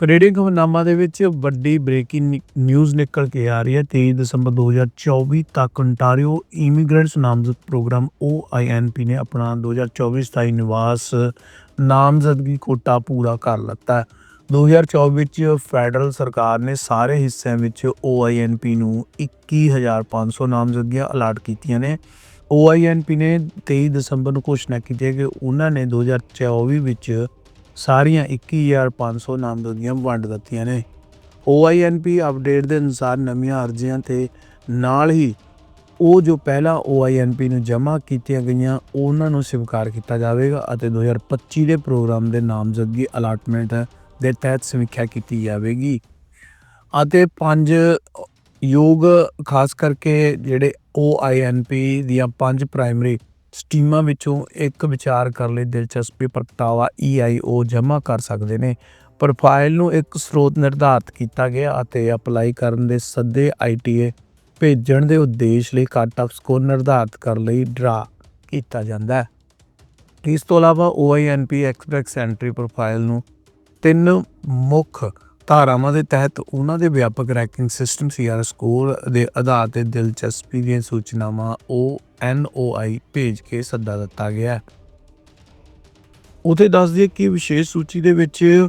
Canadian ਖਬਰਨਾਮਾ ਦੇ ਵਿੱਚ ਵੱਡੀ ਬ੍ਰੇਕਿੰਗ ਨਿਊਜ਼ ਨਿਕਲ ਕੇ ਆ ਰਹੀ ਹੈ। 23 ਦਸੰਬਰ 2024 ਤੱਕ ਅੰਟਾਰੀਓ ਇਮੀਗ੍ਰੈਂਟਸ ਨਾਮਜ਼ਦ ਪ੍ਰੋਗਰਾਮ OINP ਨੇ ਆਪਣਾ 2024-27 ਨਿਵਾਸ ਨਾਮਜ਼ਦਗੀ ਕੋਟਾ ਪੂਰਾ ਕਰ ਲਿੱਤਾ ਹੈ। 2024 ਵਿੱਚ ਫੈਡਰਲ ਸਰਕਾਰ ਨੇ ਸਾਰੇ ਹਿੱਸਿਆਂ ਵਿੱਚ OINP ਨੂੰ 21500 ਨਾਮਜ਼ਦਗੀਆਂ ਅਲਾਟ ਕੀਤੀਆਂ ਨੇ। OINP ਨੇ 23 ਦਸੰਬਰ ਨੂੰ ਘੋਸ਼ਣਾ ਕੀਤੀ ਹੈ ਕਿ ਉਹਨਾਂ ਨੇ 2024 ਵਿੱਚ ਸਾਰੀਆਂ 21500 ਨਾਮਜ਼ਦਗੀਆਂ ਵੰਡ ਦਿੱਤੀਆਂ ਨੇ। OINP ਅਪਡੇਟ ਦੇ ਅਨੁਸਾਰ ਨਵੀਆਂ ਅਰਜ਼ੀਆਂ ਤੇ ਨਾਲ ਹੀ ਉਹ ਜੋ ਪਹਿਲਾਂ OINP ਨੂੰ ਜਮ੍ਹਾਂ ਕੀਤੀਆਂ ਗਈਆਂ, ਉਹਨਾਂ ਨੂੰ ਸਵੀਕਾਰ ਕੀਤਾ ਜਾਵੇਗਾ ਅਤੇ 2025 ਦੇ ਪ੍ਰੋਗਰਾਮ ਦੇ ਨਾਮਜ਼ਦਗੀ ਅਲਾਟਮੈਂਟ ਦੇ ਤਹਿਤ ਸਮੀਖਿਆ ਕੀਤੀ ਜਾਵੇਗੀ। ਅਤੇ ਪੰਜ ਯੋਗ, ਖਾਸ ਕਰਕੇ ਜਿਹੜੇ OINP ਦੀਆਂ ਪੰਜ ਪ੍ਰਾਇਮਰੀ ਸਟੀਮਾਂ ਵਿੱਚੋਂ ਇੱਕ ਵਿਚਾਰ ਕਰਨ ਲਈ ਦਿਲਚਸਪੀ ਪ੍ਰਗਟਾਵਾ EIO ਜਮ੍ਹਾਂ ਕਰ ਸਕਦੇ ਨੇ। ਪ੍ਰੋਫਾਈਲ ਨੂੰ ਇੱਕ ਸਰੋਤ ਨਿਰਧਾਰਤ ਕੀਤਾ ਗਿਆ ਅਤੇ ਅਪਲਾਈ ਕਰਨ ਦੇ ਸੱਦੇ ITA ਭੇਜਣ ਦੇ ਉਦੇਸ਼ ਲਈ ਕੱਟ ਆਫ ਸਕੋਰ ਨਿਰਧਾਰਤ ਕਰਨ ਲਈ ਡਰਾ ਕੀਤਾ ਜਾਂਦਾ ਹੈ। ਇਸ ਤੋਂ ਇਲਾਵਾ OINP ਐਕਸਪ੍ਰੈਸ ਐਂਟਰੀ ਪ੍ਰੋਫਾਈਲ ਨੂੰ ਤਿੰਨ ਮੁੱਖ ਧਾਰਾਵਾਂ ਦੇ ਤਹਿਤ ਉਹਨਾਂ ਦੇ ਵਿਆਪਕ ਰੈਂਕਿੰਗ ਸਿਸਟਮ ਸੀਆਰ ਸਕੋਰ ਦੇ ਆਧਾਰ ਤੇ ਦਿਲਚਸਪੀ ਦੀਆਂ ਸੂਚਨਾਵਾਂ ਉਹ NOI ਭੇਜ ਕੇ ਸੱਦਾ ਦਿੱਤਾ ਗਿਆ। ਹੈ ਉਥੇ ਦੱਸ ਦਈਏ ਕਿ ਵਿਸ਼ੇਸ਼ ਸੂਚੀ ਦੇ ਵਿੱਚ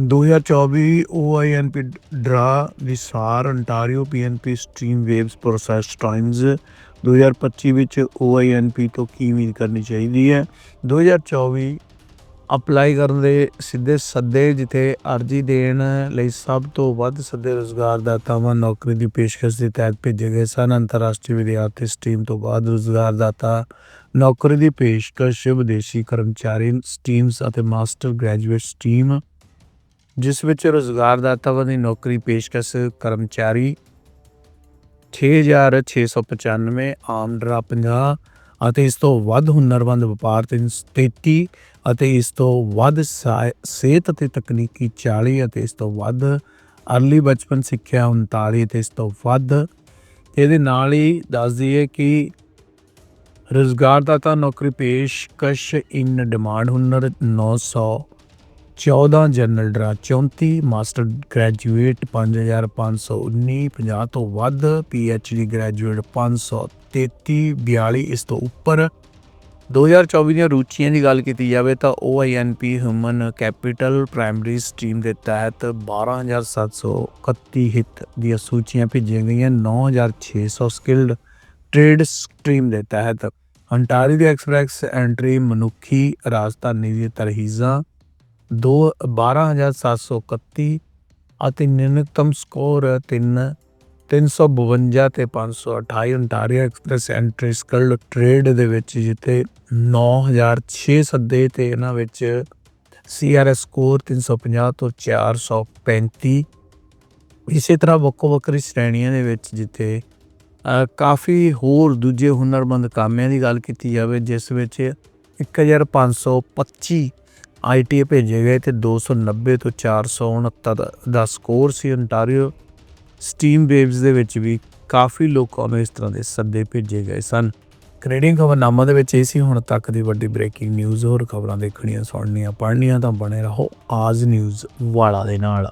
2024 OINP ਡਰਾ ਦੀ ਵਿਸਾਰ ontario PNP stream waves process times 2025 ਵਿੱਚ OINP ਤੋਂ ਕੀ ਉਮੀਦ ਕਰਨੀ ਚਾਹੀਦੀ ਹੈ 2024 ਅਪਲਾਈ ਕਰਨ ਦੇ ਸਿੱਧੇ ਸੱਦੇ ਜਿੱਥੇ ਅਰਜ਼ੀ ਦੇਣ ਲਈ ਸਭ ਤੋਂ ਵੱਧ ਸੱਦੇ ਰੁਜ਼ਗਾਰਦਾਤਾਵਾਂ ਨੌਕਰੀ ਦੀ ਪੇਸ਼ਕਸ਼ ਦੇ ਤਹਿਤ ਭੇਜੇ ਗਏ ਸਨ। ਅੰਤਰਰਾਸ਼ਟਰੀ ਵਿਦਿਆਰਥੀ ਸਟ੍ਰੀਮ ਤੋਂ ਬਾਅਦ ਰੁਜ਼ਗਾਰਦਾਤਾ ਨੌਕਰੀ ਦੀ ਪੇਸ਼ਕਸ਼, ਵਿਦੇਸ਼ੀ ਕਰਮਚਾਰੀ ਸਟ੍ਰੀਮਸ ਅਤੇ ਮਾਸਟਰ ਗ੍ਰੈਜੂਏਟ ਸਟ੍ਰੀਮ ਜਿਸ ਵਿੱਚ ਰੁਜ਼ਗਾਰਦਾਤਾਵਾਂ ਦੀ ਨੌਕਰੀ ਪੇਸ਼ਕਸ਼ ਕਰਮਚਾਰੀ 6695 ਆਮ ਡਰਾ 50 ਅਤੇ ਇਸ ਤੋਂ ਵੱਧ ਹੁਨਰਮੰਦ ਵਪਾਰ 33 ਅਤੇ ਇਸ ਤੋਂ ਵੱਧ ਸਾ- ਸਿਹਤ ਅਤੇ ਤਕਨੀਕੀ 40 ਅਤੇ ਇਸ ਤੋਂ ਵੱਧ ਅਰਲੀ ਬਚਪਨ ਸਿੱਖਿਆ 39 ਅਤੇ ਇਸ ਤੋਂ ਵੱਧ। ਇਹਦੇ ਨਾਲ ਹੀ ਦੱਸ ਦਈਏ ਕਿ ਰੁਜ਼ਗਾਰਦਾਤਾ ਨੌਕਰੀ ਪੇਸ਼ਕਸ਼ ਇਨ ਡਿਮਾਂਡ ਹੁਨਰ 900 14 ਜਨਰਲ ਡਰਾ 34 ਮਾਸਟਰ ਗ੍ਰੈਜੂਏਟ 5519 50 ਤੋਂ ਵੱਧ ਡੀ ਗ੍ਰੈਜੂਏਟ 533 42 ਇਸ ਤੋਂ ਉੱਪਰ। 2024 ਦੀਆਂ ਰੁਚੀਆਂ ਦੀ ਗੱਲ ਕੀਤੀ ਜਾਵੇ ਤਾਂ OINP human capital primary stream ਦੇ ਤਹਿਤ 12731 ਹਿੱਤ ਦੀਆਂ ਸੂਚੀਆਂ ਭੇਜੀਆਂ ਗਈਆਂ 9600 ਸਕਿਲਡ ਟ੍ਰੇਡ ਸਟ੍ਰੀਮ ਦੇ ਤਹਿਤ। ਅੰਟਾਰੀ ਦੀ ਐਕਸਪ੍ਰੈਸ ਐਂਟਰੀ ਮਨੁੱਖੀ ਰਾਜਧਾਨੀ ਦੀ ਤਰਹੀਜ਼ਾਂ 2 12731 ਅਤੇ ਨਿਊਨਤਮ ਸਕੋਰ 3 352 ਤੇ 528 ontario express entry skilled trade ਦੇ ਵਿੱਚ ਜਿੱਥੇ 9006 ਸੱਦੇ ਤੇ ਇਹਨਾਂ ਵਿੱਚ ਸੀਆਰਐਸ ਸਕੋਰ 350 ਤੋਂ 435 ਇਸੇ ਤਰ੍ਹਾਂ ਵੱਖੋ ਵੱਖਰੀ ਸ਼੍ਰੇਣੀਆਂ ਦੇ ਵਿੱਚ ਜਿੱਥੇ ਕਾਫੀ ਹੋਰ ਦੂਜੇ ਹੁਨਰਮੰਦ ਕਾਮਿਆਂ ਦੀ ਗੱਲ ਕੀਤੀ ਜਾਵੇ, ਜਿਸ ਵਿੱਚ 1525 ਆਈਟੀਏ ਭੇਜੇ ਗਏ ਤੇ 290 ਤੋਂ 469 ਦਾ ਸਕੋਰ ਸੀ ontario ਸਟੀਮ ਵੇਵਸ ਦੇ ਵਿੱਚ ਵੀ ਕਾਫੀ ਲੋਕਾਂ ਨੂੰ ਇਸ ਤਰ੍ਹਾਂ ਦੇ ਸੱਦੇ ਭੇਜੇ ਗਏ ਸਨ। ਕੈਨੇਡੀਅਨ ਖਬਰਨਾਮਾ ਦੇ ਵਿੱਚ ਇਹ ਸੀ, ਹੁਣ ਤੱਕ ਦੀ ਵੱਡੀ ਬ੍ਰੇਕਿੰਗ ਨਿਊਜ਼, ਹੋਰ ਖਬਰਾਂ ਦੇਖਣੀਆਂ, ਸੁਣਨੀਆਂ, ਪੜ੍ਹਨੀਆਂ ਤਾਂ ਬਣੇ ਰਹੋ ਆਜ ਨਿਊਜ਼ ਵਾਲਾ ਦੇ ਨਾਲ।